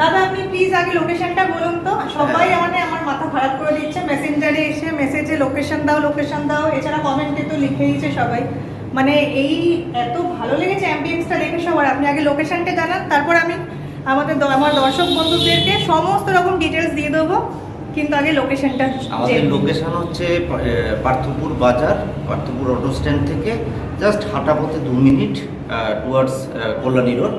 দাদা আপনি প্লিজ আগে লোকেশনটা বলুন তো। সবাই মানে আমার মাথা খারাপ করে দিচ্ছে। মেসেঞ্জারে এসে মেসেজে লোকেশন দাও লোকেশন দাও। এছাড়া কমেন্টে তো লিখে দিচ্ছে সবাই। মানে এই এত ভালো লেগেছে অ্যাম্বিয়েন্সটা দেখে সবার। আপনি আগে লোকেশনটা জানান তারপর আমি আমাদের আমার দর্শক বন্ধুদেরকে সমস্ত রকম ডিটেলস দিয়ে দেবো। কিন্তু আগে লোকেশনটা আমাদের লোকেশন হচ্ছে পার্থপুর বাজার পার্থপুর অটো স্ট্যান্ড থেকে জাস্ট হাঁটা পথে দু মিনিট টুয়ার্ডস কল্যাণী রোড।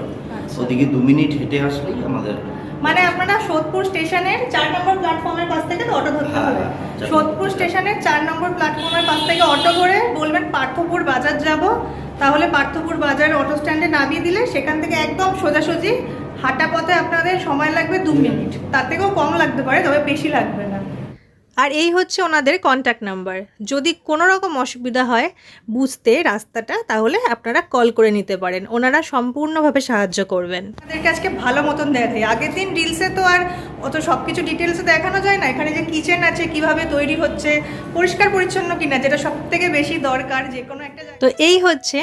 ওদিকে দু মিনিট হেঁটে আসলেই আমাদের মানে আপনারা সোদপুর স্টেশনের চার নম্বর প্ল্যাটফর্মের পাশ থেকে তো অটো ধরতে হ্যাঁ, হবে সোদপুর স্টেশনের চার নম্বর প্ল্যাটফর্মের পাশ থেকে অটো করে বলবেন পার্থপুর বাজার যাব। তাহলে পার্থপুর বাজার অটো স্ট্যান্ডে নামিয়ে দিলে সেখান থেকে একদম সোজাসুজি হাঁটা পথে আপনাদের সময় লাগবে দু মিনিট। তার থেকেও কম লাগতে পারে তবে বেশি লাগবে না। আর এই হচ্ছে ওনাদের কন্ট্যাক্ট নাম্বার যদি কোনো রকম অসুবিধা হয় বুঝতে রাস্তাটা তাহলে আপনারা কল করে নিতে পারেন। ওনারা সম্পূর্ণভাবে সাহায্য করবেন। আমাদেরকে আজকে ভালো মতন দেখাই। আগের দিন রিলসে তো আর অত সব কিছু ডিটেলসে দেখানো যায় না। এখানে যে কিচেন আছে কীভাবে তৈরি হচ্ছে পরিষ্কার পরিচ্ছন্ন কিনা যেটা সব থেকে বেশি দরকার যে কোনো একটা তো এই হচ্ছে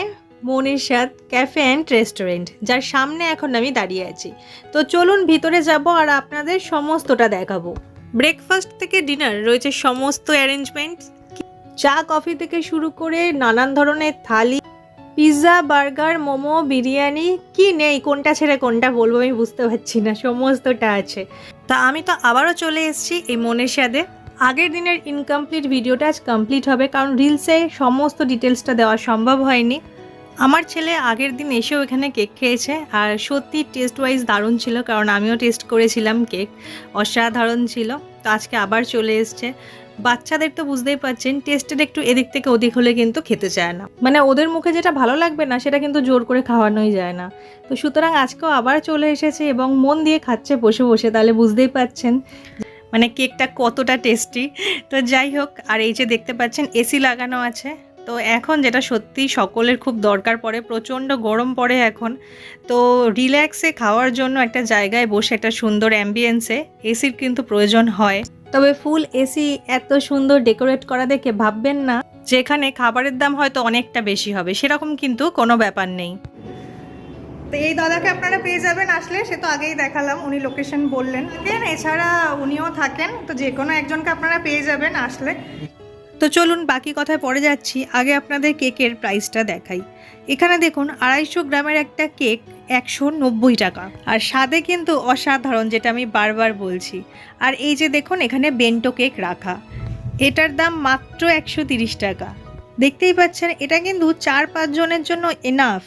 মনির স্বাদ ক্যাফে অ্যান্ড রেস্টুরেন্ট যার সামনে এখন আমি দাঁড়িয়ে আছি। তো চলুন ভিতরে যাব আর আপনাদের সমস্তটা দেখাবো। ব্রেকফাস্ট থেকে ডিনার রয়েছে সমস্ত অ্যারেঞ্জমেন্ট চা কফি থেকে শুরু করে নানান ধরনের থালি পিৎজা বার্গার মোমো বিরিয়ানি কি নেই কোনটা ছেড়ে কোনটা বলব আমি বুঝতে পারছি না সমস্তটা আছে। তা আমি তো আবারও চলে এসেছি এই মনের স্বাদে আগের দিনের ইনকমপ্লিট ভিডিওটা আজ কমপ্লিট হবে কারণ রিলসে সমস্ত ডিটেলসটা দেওয়া সম্ভব হয়নি। আমার ছেলে আগের দিন এসেও এখানে কেক খেয়েছে আর সত্যি টেস্ট ওয়াইজ দারুণ ছিল কারণ আমিও টেস্ট করেছিলাম কেক। অসাধারণ ছিল। তো আজকে আবার চলে এসছে। বাচ্চাদের তো বুঝতেই পারছেন টেস্টের একটু এদিক থেকে ওদিক হলে কিন্তু খেতে চায় না। মানে ওদের মুখে যেটা ভালো লাগবে না, সেটা কিন্তু জোর করে খাওয়ানোই যায় না। তো সুতরাং আজকেও আবার চলে এসেছে এবং মন দিয়ে খাচ্ছে বসে বসে, তাহলে বুঝতেই পাচ্ছেন মানে কেকটা কতটা টেস্টি তো যাই হোক, আর এই যে দেখতে পাচ্ছেন, এসি লাগানো আছে। তো এখন যেটা সত্যি সকলের খুব দরকার পড়ে, প্রচণ্ড গরম পড়ে এখন, তো রিল্যাক্সে খাওয়ার জন্য একটা জায়গায় বসে একটা সুন্দর অ্যাম্বিয়েন্সে এসির কিন্তু প্রয়োজন হয়। তবে ফুল এসি এত সুন্দর ডেকোরেট করা দেখে ভাববেন না, যেখানে খাবারের দাম হয়তো অনেকটা বেশি হবে, সেরকম কিন্তু কোনো ব্যাপার নেই। তো এই দাদাকে আপনারা পেয়ে যাবেন আসলে, সে তো আগেই দেখালাম, উনি লোকেশন বললেন। এছাড়া উনিও থাকেন, তো যে কোনো একজনকে আপনারা পেয়ে যাবেন আসলে। তো চলুন বাকি কথায় পরে যাচ্ছি। আগে আপনাদের কেকের প্রাইসটা দেখাই। এখানে দেখুন, আড়াইশো গ্রামের একটা কেক একশো নব্বই টাকা। আর স্বাদে কিন্তু অসাধারণ, যেটা আমি বারবার বলছি। আর এই যে দেখুন, এখানে বেন্টো কেক রাখা। এটার দাম মাত্র একশো তিরিশ টাকা। দেখতেই পাচ্ছেন, এটা কিন্তু চার পাঁচ জনের জন্য এনাফ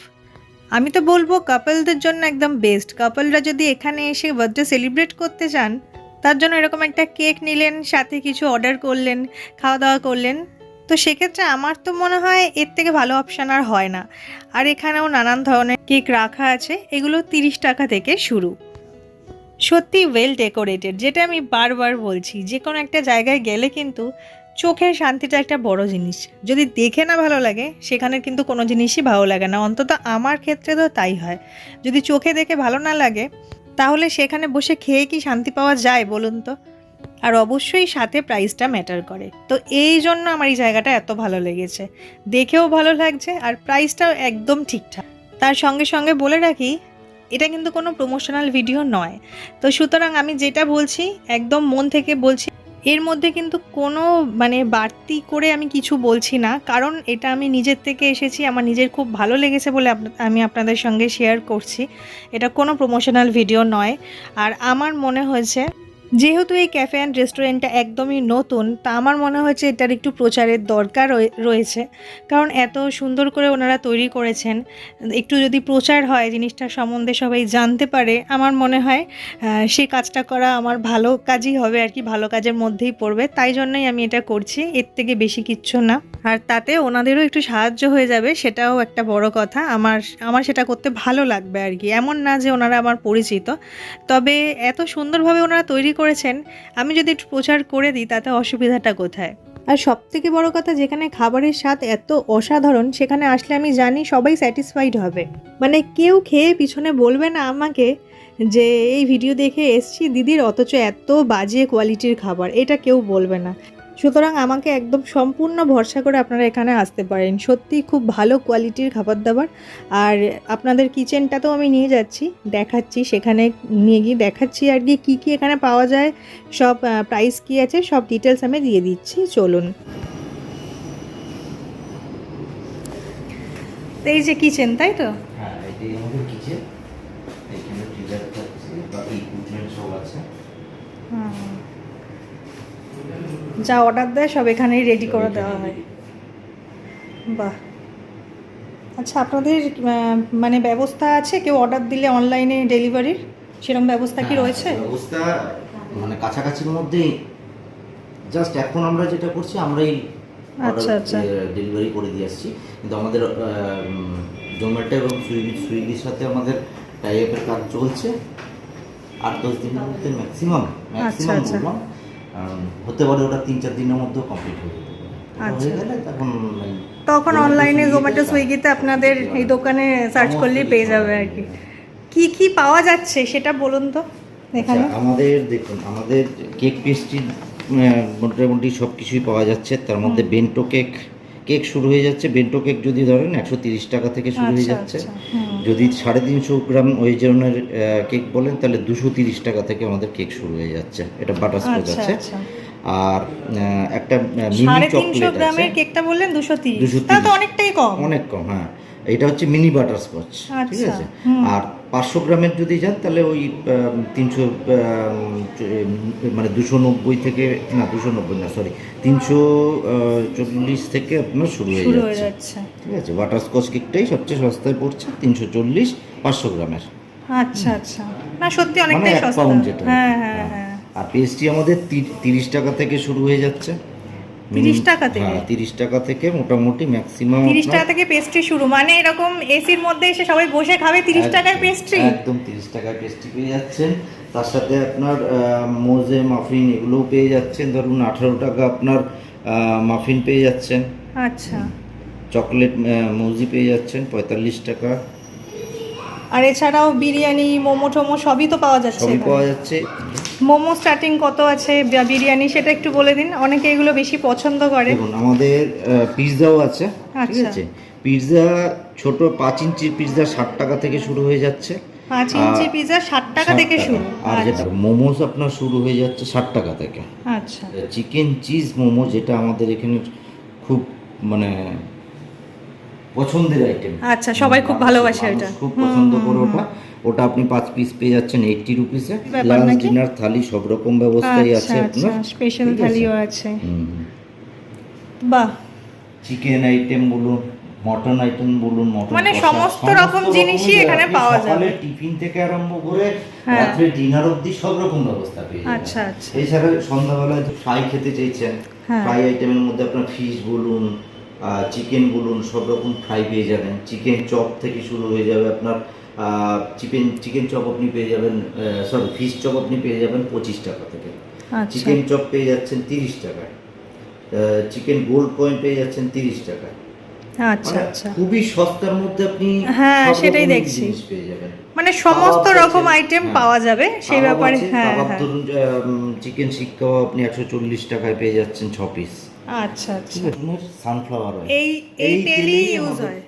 আমি তো বলব কাপলদের জন্য একদম বেস্ট কাপলরা যদি এখানে এসে বার্থডে সেলিব্রেট করতে চান তার জন্য এরকম একটা কেক নিলেন, সাথে কিছু অর্ডার করলেন খাওয়া দাওয়া করলেন। তো সেক্ষেত্রে আমার তো মনে হয় এর থেকে ভালো অপশান আর হয় না। আর এখানেও নানান ধরনের কেক রাখা আছে, এগুলো তিরিশ টাকা থেকে শুরু। সত্যি ওয়েল ডেকোরেটেড যেটা আমি বারবার বলছি যে কোনো একটা জায়গায় গেলে কিন্তু চোখের শান্তিটা একটা বড় জিনিস। যদি দেখে না ভালো লাগে, সেখানে কিন্তু কোনো জিনিসই ভালো লাগে না। অন্তত আমার ক্ষেত্রে তো তাই হয়। যদি চোখে দেখে ভালো না লাগে তাহলে সেখানে বসে খেয়ে কি শান্তি পাওয়া যায় বলুন তো? আর অবশ্যই সাথে প্রাইসটা ম্যাটার করে। তো এই জন্য আমার এই জায়গাটা এত ভালো লেগেছে। দেখেও ভালো লাগছে আর প্রাইসটাও একদম ঠিকঠাক। তার সঙ্গে সঙ্গে বলে রাখি, এটা কিন্তু কোনো প্রমোশনাল ভিডিও নয়। তো সুতরাং আমি যেটা বলছি, একদম মন থেকে বলছি এর মধ্যে কিন্তু কোনো মানে বাড়তি করে আমি কিছু বলছি না। কারণ এটা আমি নিজের থেকে এসেছি, আমার নিজের খুব ভালো লেগেছে বলে আমি আপনাদের সঙ্গে শেয়ার করছি। এটা কোনো প্রমোশনাল ভিডিও নয়। আর আমার মনে হয়েছে যেহেতু এই ক্যাফে অ্যান্ড রেস্টুরেন্টটা একদমই নতুন, তা আমার মনে হয়েছে এটার একটু প্রচারের দরকার রয়ে- রয়েছে। কারণ এত সুন্দর করে ওনারা তৈরি করেছেন, একটু যদি প্রচার হয় জিনিসটার সম্বন্ধে সবাই জানতে পারে, আমার মনে হয় সে কাজটা করা আমার ভালো কাজই হবে আর কি, ভালো কাজের মধ্যেই পড়বে। তাই জন্যই আমি এটা করছি, এর থেকে বেশি কিচ্ছু না। আর তাতে ওনাদেরও একটু সাহায্য হয়ে যাবে, সেটাও একটা বড় কথা। আমার আমার সেটা করতে ভালো লাগবে আর কি। এমন না যে ওনারা আমার পরিচিত। তবে এত সুন্দরভাবে ওনারা তৈরি করেছেন, আমি যদি একটু প্রচার করে দিই, তাতে অসুবিধাটা কোথায়? আর সব থেকে বড় কথা, যেখানে খাবারের স্বাদ এত অসাধারণ, সেখানে আসলে আমি জানি সবাই স্যাটিসফাইড হবে। মানে কেউ খেয়ে পিছনে বলবে না আমাকে যে, এই ভিডিও দেখে এসছি, দিদির অথচ এত বাজে কোয়ালিটির খাবার। এটা কেউ বলবে না। সুতরাং আমাকে একদম সম্পূর্ণ ভরসা করে আপনারা এখানে আসতে পারেন। সত্যি খুব ভালো কোয়ালিটির খাবার দাবার। আর আপনাদের কিচেনটাতেও আমি নিয়ে যাচ্ছি, দেখাচ্ছি, সেখানে নিয়ে গিয়ে দেখাচ্ছি আর কি, কী কী এখানে পাওয়া যায়, সব প্রাইস কী আছে, সব ডিটেলস আমি দিয়ে দিচ্ছি, চলুন। এই যে কিচেন তাই তো? হ্যাঁ এখানে ফ্রিজার থাকছে বাকি ইকুইপমেন্ট সব আছে হুম। যা অর্ডার দেয় সব এখানেই রেডি করে দেওয়া হয়। বাহ। আচ্ছা আপনাদের মানে ব্যবস্থা আছে? কেউ অর্ডার দিলে অনলাইনে ডেলিভারির সেরকম ব্যবস্থা কি হ্যাঁ, রয়েছে? ব্যবস্থা মানে কাছাকাছির মধ্যেই। জাস্ট এখন আমরা যেটা করছি আমরাই আচ্ছা, আচ্ছা। ডেলিভারি করে দিয়ে আসছি। কিন্তু আমাদের জোম্যাটো এবং সুইগি সুইগির সাথে আমাদের টাই আপের কাজ চলছে। আট দশ দিনের মধ্যে ম্যাক্সিমাম ম্যাক্সিমাম আচ্ছা। বললাম। আম, হতে পারে ওটা তিন চার দিনের মধ্যে কমপ্লিট হয়ে যেতে আচ্ছা। হয়ে গেলে তখন তখন অনলাইনে জোম্যাটো সুইগিতে আপনাদের এই দোকানে সার্চ করলেই পেয়ে যাবে আর কি। কি কি পাওয়া যাচ্ছে সেটা বলুন তো এখানে। আচ্ছা, আমাদের দেখুন আমাদের কেক পেস্ট্রি মোটামুটি সব কিছুই পাওয়া যাচ্ছে। তার মধ্যে বেন্টো কেক কেক শুরু হয়ে যাচ্ছে। বেন্টো কেক যদি ধরেন একশো তিরিশ টাকা থেকে শুরু হয়ে আচ্ছা, যাচ্ছে। যদি সাড়ে তিনশো গ্রাম ওই ধরনের কেক বলেন তাহলে দুশো তিরিশ টাকা থেকে আমাদের কেক শুরু হয়ে যাচ্ছে। এটা বাটারস্কচ স্কচ আছে। আচ্ছা। আর একটা মিনি চকলেট আছে। গ্রামের কেকটা বললেন দুশো তিরিশ। 230 তা তো অনেকটাই কম। অনেক কম হ্যাঁ। এটা হচ্ছে মিনি বাটারস্কচ ঠিক আচ্ছা, আছে? আর পাঁচশো গ্রামের যদি যান তাহলে ওই তিনশো মানে দুশো নব্বই থেকে না দুশো নব্বই না সরি তিনশো চল্লিশ থেকে আপনার শুরু হয়ে যাচ্ছে। ঠিক আছে বাটারস্কচ কেকটাই সবচেয়ে সস্তায় পড়ছে তিনশো চল্লিশ পাঁচশো গ্রামের। আচ্ছা আচ্ছা। না সত্যি মানে অনেকটাই সস্তা। পাউন্ড যেটা। হ্যাঁ হ্যাঁ হ্যাঁ। আর পেস্ট্রি আমাদের তিরিশ টাকা থেকে শুরু হয়ে যাচ্ছে। 30 টাকা থেকে? হ্যাঁ তিরিশ টাকা থেকে মোটামুটি ম্যাক্সিমাম তিরিশ টাকা থেকে পেস্ট্রি শুরু। মানে এরকম এসির মধ্যে এসে সবাই বসে খাবে তিরিশ টাকায় পেস্ট্রি একদম তিরিশ টাকায় পেস্ট্রি পেয়ে যাচ্ছেন। তার সাথে আপনার মোজে মাফিন এগুলোও পেয়ে যাচ্ছেন। ধরুন আঠারো টাকা আপনার মাফিন পেয়ে যাচ্ছেন। আচ্ছা। চকলেট মৌজি পেয়ে যাচ্ছেন পঁয়তাল্লিশ টাকা। আর এছাড়াও বিরিয়ানি মোমো টোমো সবই তো পাওয়া যাচ্ছে। সবই পাওয়া যাচ্ছে। মোমো স্টার্টিং কত আছে বিরিয়ানি সেটা একটু বলে দিন। অনেকে এগুলো বেশি পছন্দ করে। দেখুন আমাদের পিৎজাও আছে ঠিক আচ্ছা। আছে? পিৎজা ছোট পাঁচ ইঞ্চির পিৎজা ষাট টাকা থেকে শুরু হয়ে যাচ্ছে। পাঁচ ইঞ্চি পিজা ষাট টাকা থেকে শুরু। আর আচ্ছা। যেটা মোমোস আপনার শুরু হয়ে যাচ্ছে ষাট টাকা থেকে। আচ্ছা। চিকেন চিজ মোমো যেটা আমাদের এখানে খুব মানে পছন্দের আইটেম আচ্ছা, সবাই খুব ভালোবাসে এটা। খুব পছন্দ করে ওটা। ওটা আপনি পাঁচ পিস পেয়ে যাচ্ছেন এইটটি রুপিসে লাঞ্চ ডিনার থালি সব রকম ব্যবস্থাই আচ্ছা আছে আচ্ছা আপনার। স্পেশাল থালিও আছে। বাহ। চিকেন আইটেম বলুন মটন আইটেম বলুন মটন মানে সমস্ত রকম জিনিসই এখানে পাওয়া যাবে। টিফিন থেকে আরম্ভ করে হ্যাঁ। রাত্রে ডিনার অবধি সব রকম ব্যবস্থা পেয়ে আচ্ছা, আচ্ছা। এছাড়া সন্ধ্যাবেলায় ফ্রাই খেতে চাইছেন। হ্যাঁ। ফ্রাই আইটেমের মধ্যে আপনার ফিশ বলুন চিকেন বলুন সব রকম ফ্রাই পেয়ে যাবেন। চিকেন চপ থেকে শুরু হয়ে যাবে আপনার চিকেন চিকেন চপ আপনি পেয়ে যাবেন সরি ফিশ চপ আপনি পেয়ে যাবেন পঁচিশ টাকা থেকে। আচ্ছা। চিকেন চপ পেয়ে যাচ্ছেন তিরিশ টাকায়। চিকেন গোল্ড কয়েন পেয়ে যাচ্ছেন তিরিশ টাকায়। আচ্ছা মানে আচ্ছা। খুবই সস্তার মধ্যে আপনি হ্যাঁ, সেটাই দেখছি। পেয়ে যাবেন। মানে সমস্ত রকম আইটেম হ্যাঁ। পাওয়া যাবে সেই ব্যাপারে হ্যাঁ হ্যাঁ। ধরুন চিকেন শিক কাবাব আপনি একশো চল্লিশ টাকায় পেয়ে যাচ্ছেন ছ পিস আচ্ছা আচ্ছা। সানফ্লাওয়ার অয়েল এই এই তেলই ইউজ হয়।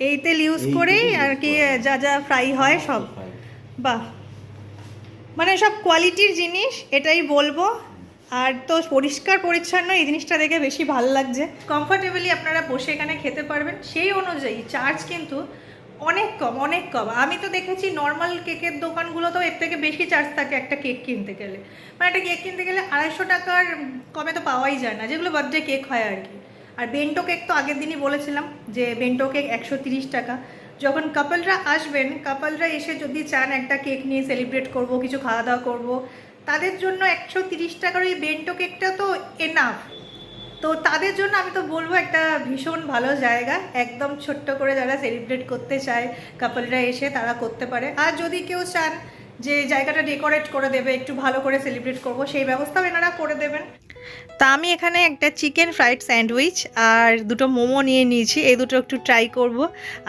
এই তেল ইউজ করেই আর কি যা যা ফ্রাই হয় সব। বাহ। মানে সব কোয়ালিটির জিনিস এটাই বলব। আর তো পরিষ্কার পরিচ্ছন্ন এই জিনিসটা দেখে বেশি ভালো লাগছে। কমফর্টেবলি আপনারা বসে এখানে খেতে পারবেন। সেই অনুযায়ী চার্জ কিন্তু অনেক কম অনেক কম। আমি তো দেখেছি নর্মাল কেকের দোকানগুলোতেও এর থেকে বেশি চার্জ থাকে একটা কেক কিনতে গেলে। মানে একটা কেক কিনতে গেলে আড়াইশো টাকার কমে তো পাওয়াই যায় না। যেগুলো বার্থডে কেক হয় আর কি আর বেন্টো কেক তো আগের দিনই বলেছিলাম যে বেন্টো কেক একশো টাকা। যখন কাপলরা আসবেন কাপলরা এসে যদি চান একটা কেক নিয়ে সেলিব্রেট করব, কিছু খাওয়া দাওয়া করব, তাদের জন্য একশো তিরিশ টাকার ওই বেন্টো কেকটা তো এনাফ তো তাদের জন্য আমি তো বলব একটা ভীষণ ভালো জায়গা। একদম ছোট্ট করে যারা সেলিব্রেট করতে চায় কাপলরা এসে তারা করতে পারে। আর যদি কেউ চান যে জায়গাটা ডেকোরেট করে দেবে, একটু ভালো করে সেলিব্রেট করব, সেই ব্যবস্থাও এনারা করে দেবেন। তা আমি এখানে একটা চিকেন ফ্রাইড স্যান্ডউইচ আর দুটো মোমো নিয়ে নিয়েছি। এই দুটো একটু ট্রাই করব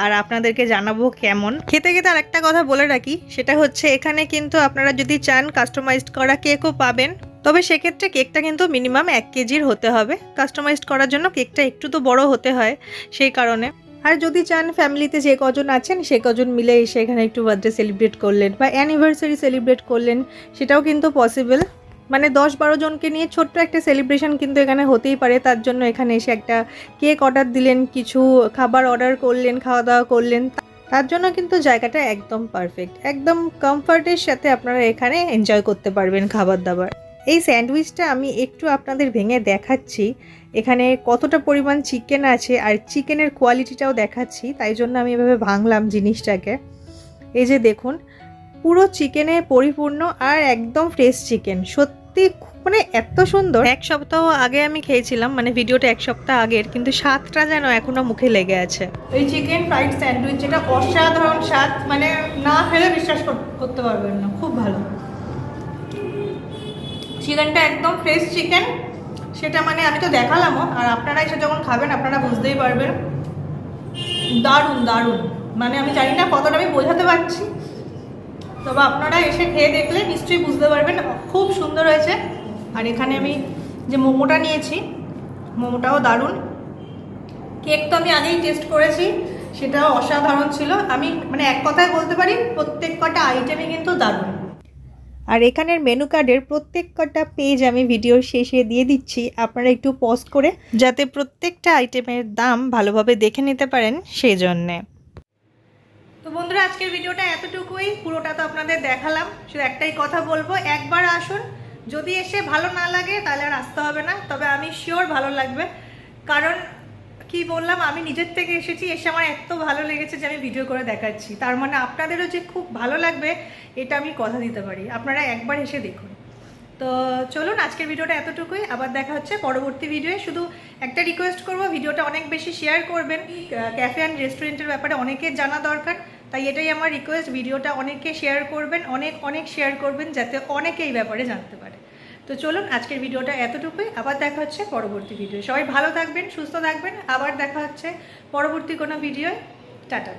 আর আপনাদেরকে জানাব কেমন। খেতে খেতে আর একটা কথা বলে রাখি, সেটা হচ্ছে এখানে কিন্তু আপনারা যদি চান কাস্টমাইজড করা কেকও পাবেন। তবে সেক্ষেত্রে কেকটা কিন্তু মিনিমাম এক কেজির হতে হবে। কাস্টমাইজড করার জন্য কেকটা একটু তো বড় হতে হয় সেই কারণে। আর যদি চান ফ্যামিলিতে যে কজন আছেন, সে কজন মিলে এসে এখানে একটু বার্থডে সেলিব্রেট করলেন বা অ্যানিভার্সারি সেলিব্রেট করলেন, সেটাও কিন্তু পসিবল। মানে দশ বারো জনকে নিয়ে ছোট্ট একটা সেলিব্রেশন কিন্তু এখানে হতেই পারে। তার জন্য এখানে এসে একটা কেক অর্ডার দিলেন, কিছু খাবার অর্ডার করলেন খাওয়া দাওয়া করলেন। তার জন্য কিন্তু জায়গাটা একদম পারফেক্ট। একদম কমফর্টের সাথে আপনারা এখানে এনজয় করতে পারবেন খাবার দাবার এই স্যান্ডউইচটা আমি একটু আপনাদের ভেঙে দেখাচ্ছি। এখানে কতটা পরিমাণ চিকেন আছে আর চিকেনের কোয়ালিটিটাও দেখাচ্ছি তাই জন্য আমি এভাবে ভাঙলাম জিনিসটাকে। এই যে দেখুন পুরো চিকেনে পরিপূর্ণ আর একদম ফ্রেশ চিকেন। সত্যি মানে এত সুন্দর। এক সপ্তাহ আগে আমি খেয়েছিলাম মানে ভিডিওটা এক সপ্তাহ আগের কিন্তু স্বাদটা যেন এখনও মুখে লেগে আছে। এই চিকেন ফ্রাইড স্যান্ডউইচ যেটা অসাধারণ স্বাদ মানে না খেলে বিশ্বাস করতে পারবেন না খুব ভালো। চিকেনটা একদম ফ্রেশ চিকেন সেটা মানে আমি তো দেখালামও, আর আপনারা এসে যখন খাবেন, আপনারা বুঝতেই পারবেন। দারুণ দারুণ। মানে আমি জানি না কতটা আমি বোঝাতে পারছি। তবে আপনারা এসে খেয়ে দেখলে নিশ্চয়ই বুঝতে পারবেন। খুব সুন্দর হয়েছে। আর এখানে আমি যে মোমোটা নিয়েছি, মোমোটাও দারুণ। কেক তো আমি আগেই টেস্ট করেছি, সেটাও অসাধারণ ছিল। আমি মানে এক কথায় বলতে পারি, প্রত্যেক কটা আইটেমই কিন্তু দারুণ। আর এখানের মেনু কার্ডের প্রত্যেক কটা পেজ আমি ভিডিওর শেষে দিয়ে দিচ্ছি। আপনারা একটু পজ করে যাতে প্রত্যেকটা আইটেমের দাম ভালোভাবে দেখে নিতে পারেন সেই জন্যে তো বন্ধুরা, আজকের ভিডিওটা এতটুকুই। পুরোটা তো আপনাদের দেখালাম। শুধু একটাই কথা বলব, একবার আসুন। যদি এসে ভালো না লাগে, তাহলে আর আসতে হবে না। তবে আমি শিওর ভালো লাগবে। কারণ কি বললাম, আমি নিজের থেকে এসেছি, এসে আমার এত ভালো লেগেছে যে আমি ভিডিও করে দেখাচ্ছি। তার মানে আপনাদেরও যে খুব ভালো লাগবে, এটা আমি কথা দিতে পারি। আপনারা একবার এসে দেখুন। তো চলুন, আজকের ভিডিওটা এতটুকুই। আবার দেখা হচ্ছে পরবর্তী ভিডিওয়ে শুধু একটা রিকোয়েস্ট করব, ভিডিওটা অনেক বেশি শেয়ার করবেন। ক্যাফে অ্যান্ড রেস্টুরেন্টের ব্যাপারে অনেকের জানা দরকার, তাই এটাই আমার রিকোয়েস্ট ভিডিওটা অনেকে শেয়ার করবেন, অনেক অনেক শেয়ার করবেন, যাতে অনেকে এই ব্যাপারে জানতে তো চলুন আজকের ভিডিওটা এতটুকুই। আবার দেখা হচ্ছে পরবর্তী ভিডিও সবাই ভালো থাকবেন, সুস্থ থাকবেন। আবার দেখা হচ্ছে পরবর্তী কোনো ভিডিও টাটা।